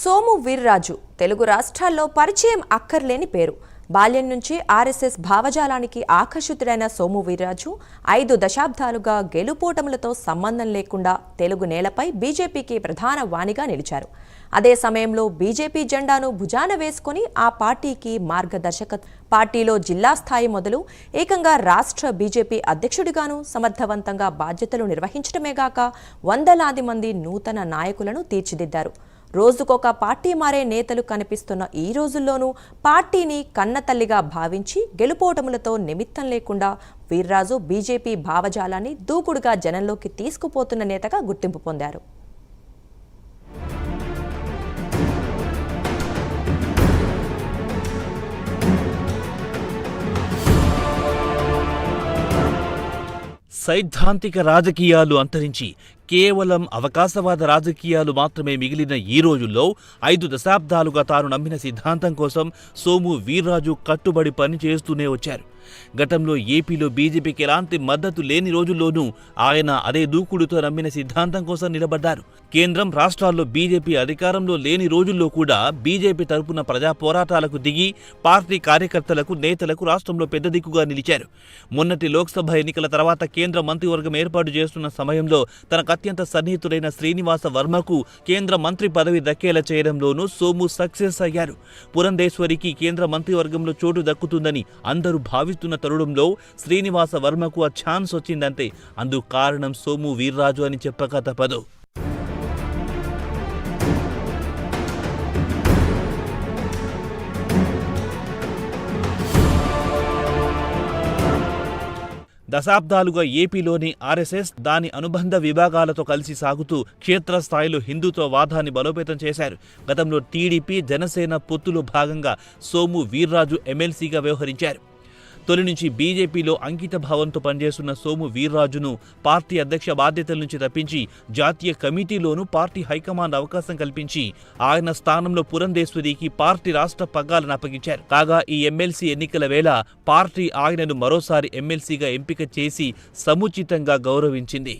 సోము వీర్రాజు తెలుగు రాష్ట్రాల్లో పరిచయం అక్కర్లేని పేరు. బాల్యం నుంచి ఆర్ఎస్ఎస్ భావజాలానికి ఆకర్షితుడైన సోము వీర్రాజు ఐదు దశాబ్దాలుగా గెలుపోటములతో సంబంధం లేకుండా తెలుగు నేలపై బీజేపీకి ప్రధాన వాణిగా నిలిచారు. అదే సమయంలో బీజేపీ జెండాను భుజాన వేసుకుని ఆ పార్టీకి మార్గదర్శక పార్టీలో జిల్లా స్థాయి మొదలు ఏకంగా రాష్ట్ర బీజేపీ అధ్యక్షుడిగాను సమర్థవంతంగా బాధ్యతలు నిర్వహించడమేగాక వందలాది మంది నూతన నాయకులను తీర్చిదిద్దారు. రోజుకొక పార్టీ మారే నేతలు కనిపిస్తున్న ఈ రోజుల్లోనూ పార్టీని కన్నతల్లిగా భావించి గెలుపోటములతో నిమిత్తం లేకుండా వీర్రాజు బీజేపీ భావజాలాన్ని దూకుడుగా జనంలోకి తీసుకుపోతున్న నేతగా గుర్తింపు పొందారు. సైద్ధాంతిక రాజకీయాలు అంతరించి కేవలం అవకాశవాద రాజకీయాలు మాత్రమే మిగిలిన ఈ రోజుల్లో ఐదు దశాబ్దాలుగా తాను నమ్మిన సిద్ధాంతం కోసం సోము వీర్రాజు కట్టుబడి పని చేస్తూనే వచ్చారు. గతంలో ఏపీలో బీజేపీకి ఎలాంటి మద్దతు లేని రోజుల్లోనూ ఆయన అదే దూకుడుతో నమ్మిన సిద్ధాంతం కోసం నిలబడ్డారు. కేంద్రం రాష్ట్రాల్లో బీజేపీ అధికారంలో లేని రోజుల్లో కూడా బీజేపీ తరపున ప్రజా పోరాటాలకు దిగి పార్టీ కార్యకర్తలకు నేతలకు రాష్ట్రంలో పెద్ద దిక్కుగా నిలిచారు. మొన్నటి లోక్సభ ఎన్నికల తర్వాత కేంద్ర మంత్రివర్గం ఏర్పాటు చేస్తున్న సమయంలో తనకు అత్యంత సన్నిహితుడైన శ్రీనివాస వర్మకు కేంద్ర మంత్రి పదవి దక్కేలా చేయడంలోనూ సోము సక్సెస్ అయ్యారు. పురంధేశ్వరికి కేంద్ర మంత్రివర్గంలో చోటు దక్కుతుందని అందరూ భావిస్తున్న తరుణంలో శ్రీనివాస వర్మకు ఆ ఛాన్స్ వచ్చిందంటే అందుకు కారణం సోము వీర్రాజు అని చెప్పక తప్పదు. దశాబ్దాలుగా ఏపీలోని ఆర్ఎస్ఎస్ దాని అనుబంధ విభాగాలతో కలిసి సాగుతూ క్షేత్రస్థాయిలో హిందుత్వ వాదాన్ని బలోపేతం చేశారు. గతంలో టీడీపీ జనసేన పొత్తులో భాగంగా సోము వీర్రాజు ఎమ్మెల్సీగా వ్యవహరించారు. తొలి నుంచి బీజేపీలో అంకిత భావంతో పనిచేస్తున్న సోము వీర్రాజును పార్టీ అధ్యక్ష బాధ్యతల నుంచి తప్పించి జాతీయ కమిటీలోనూ పార్టీ హైకమాండ్ అవకాశం కల్పించి ఆయన స్థానంలో పురంధేశ్వరికి పార్టీ రాష్ట్ర పగ్గాలను అప్పగించారు. కాగా ఈ ఎమ్మెల్సీ ఎన్నికల వేళ పార్టీ ఆయనను మరోసారి ఎమ్మెల్సీగా ఎంపిక చేసి సముచితంగా గౌరవించింది.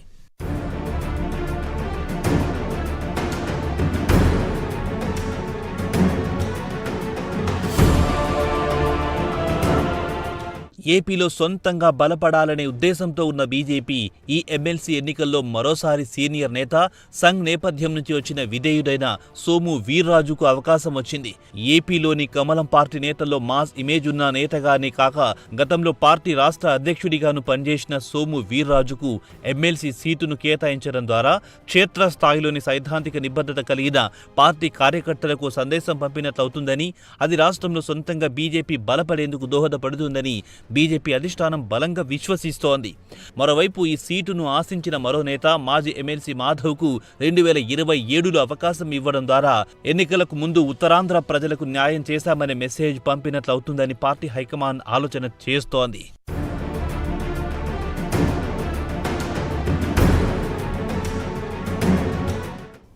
ఏపీలో సొంతంగా బలపడాలనే ఉద్దేశంతో ఉన్న బీజేపీ ఈ ఎమ్మెల్సీ ఎన్నికల్లో మరోసారి సీనియర్ నేత సంఘ్ నేపథ్యం నుంచి వచ్చిన విధేయుడైన సోము వీర్రాజుకు అవకాశం వచ్చింది. ఏపీలోని కమలం పార్టీ నేతల్లో మాస్ ఇమేజ్ ఉన్న నేతగానే కాక గతంలో పార్టీ రాష్ట్ర అధ్యక్షుడిగాను పనిచేసిన సోము వీర్రాజుకు ఎమ్మెల్సీ సీటును కేటాయించడం ద్వారా క్షేత్రస్థాయిలోని సైద్ధాంతిక నిబద్ధత కలిగిన పార్టీ కార్యకర్తలకు సందేశం పంపినట్లవుతుందని అది రాష్ట్రంలో సొంతంగా బీజేపీ బలపడేందుకు దోహదపడుతుందని బీజేపీ అధిష్టానం బలంగా విశ్వసిస్తోంది. మరోవైపు ఈ సీటును ఆశించిన మరో నేత మాజీ ఎమ్మెల్సీ మాధవ్కు రెండు వేల ఇరవై ఏడులో అవకాశం ఇవ్వడం ద్వారా ఎన్నికలకు ముందు ఉత్తరాంధ్ర ప్రజలకు న్యాయం చేశామనే మెసేజ్ పంపినట్లవుతుందని పార్టీ హైకమాండ్ ఆలోచన చేస్తోంది.